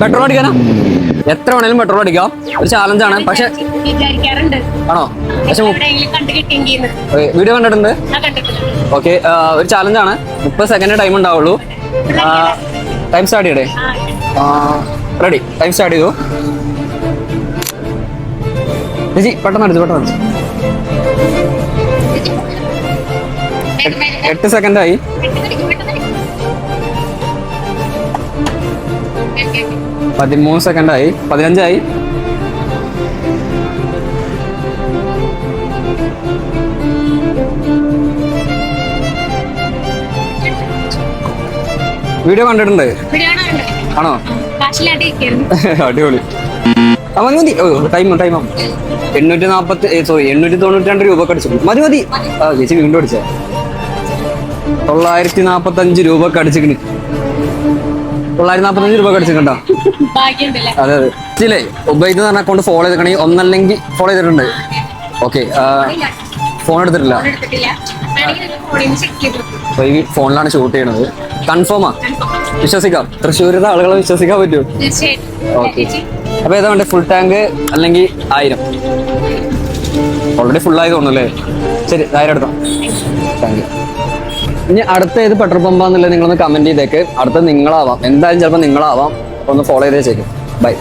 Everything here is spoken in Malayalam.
പെട്രോൾ അടിക്കാനാ? എത്ര വേണേലും പെട്രോൾ അടിക്കാം. ഒരു ചാലഞ്ചാണ് പക്ഷെ വിചാരിക്കാറുണ്ട്. ആണോ? പക്ഷെ കണ്ടു കിട്ടിയെങ്കിൽ വീഡിയോ കണ്ടിട്ടുണ്ട്? ഓക്കെ ഒരു ചാലഞ്ച് ആണ്. മുപ്പത് സെക്കൻഡ് ടൈം ഉണ്ടാവുള്ളൂ. ടൈം സ്റ്റാർട്ട് ചെയ്യടേ? റെഡി ടൈം സ്റ്റാർട്ട് ചെയ്തു. ചേച്ചി പെട്ടെന്ന് അടിച്ചു പെട്ടെന്ന് അടിച്ചു. എട്ട് സെക്കൻഡ് പതിമൂന്ന് സെക്കൻഡ് ആയി പതിനഞ്ചായി. വീഡിയോ കണ്ടിട്ടുണ്ട്. ആണോ? അടിപൊളി. ആ മതി ടൈം ടൈം എണ്ണൂറ്റി നാപ്പത്തി സോറി എണ്ണൂറ്റി തൊണ്ണൂറ്റി രണ്ട് രൂപ അടിച്ചു. മതി മതി. ആ ചേച്ചി വീണ്ടും അടിച്ചേ. തൊള്ളായിരത്തി നാപ്പത്തി അഞ്ച് രൂപ അടിച്ചിക്കണ് തൊള്ളായിരത്തി നാപ്പത്തഞ്ച് രൂപ അടിച്ചിട്ടുണ്ടോ അതെ അതെ. ഇതിലേ ഉബൈദ് എന്ന് പറഞ്ഞ അക്കൗണ്ട് ഫോളോ ചെയ്തിട്ടുണ്ടെങ്കിൽ ഒന്നല്ലെങ്കിൽ ഫോളോ ചെയ്തിട്ടുണ്ട്. ഓക്കെ ഫോൺ എടുത്തിട്ടില്ല. അപ്പൊ ഈ ഫോണിലാണ് ഷൂട്ട് ചെയ്യണത്. കൺഫേമാ വിശ്വസിക്കാം. തൃശ്ശൂരിലെ ആളുകളെ വിശ്വസിക്കാൻ പറ്റുമോ? ഓക്കെ. അപ്പൊ ഏതാ വേണ്ടത് ഫുൾ ടാങ്ക് അല്ലെങ്കിൽ ആയിരം? ഓൾറെഡി ഫുൾ ആയി തോന്നുന്നു അല്ലേ? ശരി ആയിരം എടുത്തോ. താങ്ക് യു ഇനി അടുത്ത ഏത് പെട്രോൾ പമ്പാന്നുള്ളത് നിങ്ങളൊന്ന് കമന്റ് ചെയ്തേക്ക്. അടുത്ത നിങ്ങളാവാം. എന്തായാലും ചിലപ്പോൾ നിങ്ങളാവാം. ഒന്ന് ഫോളോ ചെയ്തേ ചെയ്യും ബൈ